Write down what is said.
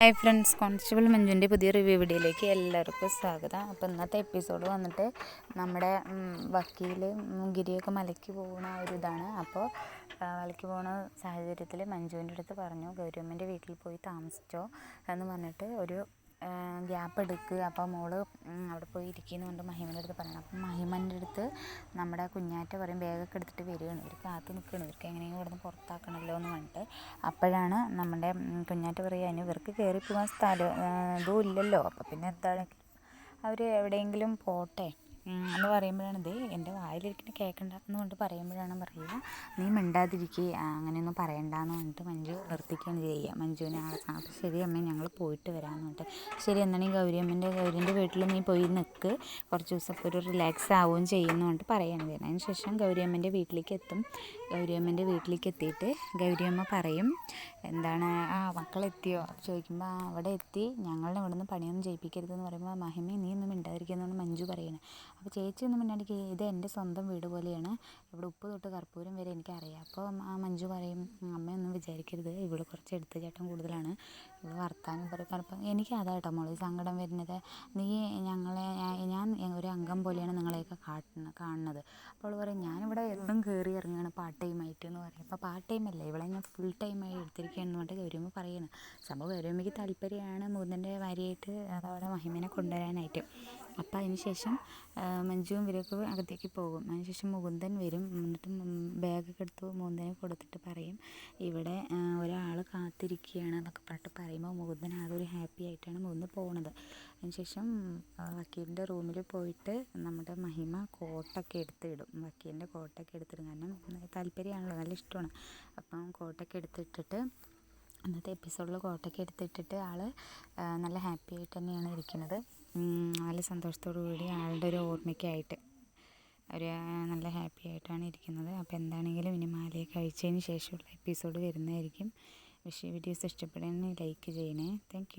Hi friends constable മഞ്ജുവിന്റെ പുതിയ review വീഡിയോയിലേക്ക് എല്ലാവർക്കും സ്വാഗതം. അപ്പോൾ ഇന്നത്തെ എപ്പിസോഡ് വന്നിട്ട് നമ്മുടെ വക്കീൽ ഗിരിയൊക്കെ മലയ്ക്ക് പോകുന്ന ഒരു ഇതാണ്. അപ്പോൾ മലക്കി പോകുന്ന സാഹചര്യത്തിൽ മഞ്ജുവിന്റെ അടുത്ത് പറഞ്ഞു ഗൗരവമ്മന്റെ വീട്ടിൽ പോയി താമസിച്ചോ എന്ന് പറഞ്ഞിട്ട് ഒരു ഗ്യാപ്പ് എടുക്കുക അപ്പോൾ മോൾ അവിടെ പോയി ഇരിക്കുന്നു കൊണ്ട് മഹിമന്റെ അടുത്ത് പറയണം. അപ്പം മഹിമന്റെ അടുത്ത് നമ്മുടെ കുഞ്ഞാറ്റ പറയും ബാഗൊക്കെ എടുത്തിട്ട് വരികയാണ്. ഇവർ കാത്തു നിൽക്കുകയാണ്. ഇവർക്ക് എങ്ങനെയെങ്കിലും ഇവിടുന്ന് പുറത്താക്കണമല്ലോ എന്ന് പറഞ്ഞിട്ട് അപ്പോഴാണ് നമ്മുടെ കുഞ്ഞാറ്റ പറയുക അതിന് ഇവർക്ക് കയറി പോകാൻ സ്ഥലം ഇതും ഇല്ലല്ലോ. അപ്പോൾ പിന്നെ എന്താണ് അവർ എവിടെയെങ്കിലും പോട്ടെ. എന്ന് പറയുമ്പോഴാണ് ദേ എന്റെ വായിലിരിക്കുന്ന കേൾക്കണ്ടെന്ന് കൊണ്ട് പറയുമ്പോഴാണ് പറയുക നീ മിണ്ടാതിരിക്കുക അങ്ങനെയൊന്നും പറയണ്ടെന്ന് പറഞ്ഞിട്ട് മഞ്ജു നിർത്തിക്കുകയാണ് ചെയ്യുക. മഞ്ജുവിനെ ആ അപ്പോൾ ശരി അമ്മേ ഞങ്ങൾ പോയിട്ട് വരാമെന്ന് പറഞ്ഞിട്ട്. ശരി എന്നാണെങ്കിൽ ഗൗരി അമ്മേന്റെ ഗൗരിന്റെ വീട്ടിൽ നീ പോയി നിൽക്ക് കുറച്ച് ദിവസം ഒരു റിലാക്സ് ആവുകയും ചെയ്യുമെന്ന് പറഞ്ഞിട്ട് പറയാണ് ചെയ്യുന്നത്. അതിന് ശേഷം വീട്ടിലേക്ക് എത്തും. ഗൗരി അമ്മേന്റെ വീട്ടിലേക്ക് എത്തിയിട്ട് ഗൗരി അമ്മ പറയും എന്താണ് ആ മക്കളെത്തിയോ? ചോദിക്കുമ്പോൾ അവിടെ എത്തി. ഞങ്ങളുടെ ഇവിടെ നിന്ന് പണിയൊന്നും ചെയ്യിപ്പിക്കരുതെന്ന് പറയുമ്പോൾ മഹിമ നീ ഒന്നും മിണ്ടാതിരിക്കുന്നതെന്ന് മഞ്ജു പറയണേ അപ്പോൾ ചേച്ചി ഒന്നും മിണ്ടാണ്ടിരിക്കുക ഇത് എന്റെ സ്വന്തം വീട് പോലെയാണ്. ഇവിടെ ഉപ്പ് തൊട്ട് കർപ്പൂരം വരെ എനിക്കറിയാം. അപ്പോൾ ആ മഞ്ജു പറയും അമ്മയൊന്നും വിചാരിക്കരുത്. ഇവൾ കുറച്ച് എടുത്തുചാട്ടം കൂടുതലാണ്. ഇവൾ വർത്താനം പറയും കാരണം എനിക്ക് അതാട്ടോ മോൾ സങ്കടം വരുന്നത്. നീ ഞങ്ങളെ ഞാൻ ഒരു അംഗം പോലെയാണ് നിങ്ങളെയൊക്കെ കാട്ടുന്ന കാണുന്നത്. അപ്പോൾ അവൾ പറയും ഞാനിവിടെ എന്നും കയറി ഇറങ്ങുകയാണ് പാർട്ട് ടൈം ആയിട്ട് എന്ന് പറയും. അപ്പോൾ പാർട്ട് ടൈം അല്ലേ? ഇവളെ ഞാൻ ഫുൾ ടൈമായി എടുത്തിരിക്കുകയാണെന്ന് പറഞ്ഞിട്ട് ഗൗരവമ്മ പറയുന്നത് സംഭവം ഗൗരവമ്മയ്ക്ക് താല്പര്യമാണ് മൂന്നിന്റെ ഭാര്യയായിട്ട് അതവിടെ മഹിമനെ കൊണ്ടുവരാനായിട്ട്. അപ്പോൾ അതിന് ശേഷം മഞ്ജുവും ഇവരൊക്കെ അകത്തേക്ക് പോകും. അതിന് ശേഷം മുകുന്ദൻ വരും. എന്നിട്ട് ബാഗൊക്കെ എടുത്ത് മുകുന്ദനെ കൊടുത്തിട്ട് പറയും ഇവിടെ ഒരാൾ കാത്തിരിക്കുകയാണ് എന്നൊക്കെ പറഞ്ഞിട്ട് പറയുമ്പോൾ മുകുന്ദൻ ആകെ ഒരു ഹാപ്പി ആയിട്ടാണ് മുകുന്ദൻ പോകുന്നത് അതിന് ശേഷം വക്കീലിന്റെ റൂമിൽ പോയിട്ട് നമ്മുടെ മഹിമ കോട്ടൊക്കെ എടുത്തിടും വക്കീലിന്റെ കോട്ടൊക്കെ എടുത്തിടും. കാരണം താല്പര്യമാണല്ലോ നല്ല ഇഷ്ടമാണ്. അപ്പം കോട്ടൊക്കെ എടുത്തിട്ടിട്ട് അന്നത്തെ എപ്പിസോഡിൽ കോട്ടൊക്കെ എടുത്തിട്ടിട്ട് ആൾ നല്ല ഹാപ്പി ആയിട്ട് തന്നെയാണ് ഇരിക്കുന്നത്. നല്ല സന്തോഷത്തോടു കൂടി ആളുടെ ഒരു ഓർമ്മയ്ക്കായിട്ട് ആ, നല്ല ഹാപ്പി ആയിട്ടാണ് ഇരിക്കുന്നത്. അപ്പോൾ എന്താണെങ്കിലും ഇനി മാലയെ കഴിച്ചതിന് ശേഷമുള്ള എപ്പിസോഡ് വരുന്നതായിരിക്കും. പക്ഷേ വീഡിയോസ് ഇഷ്ടപ്പെടുകയാണെങ്കിൽ ലൈക്ക് ചെയ്യണേ. താങ്ക്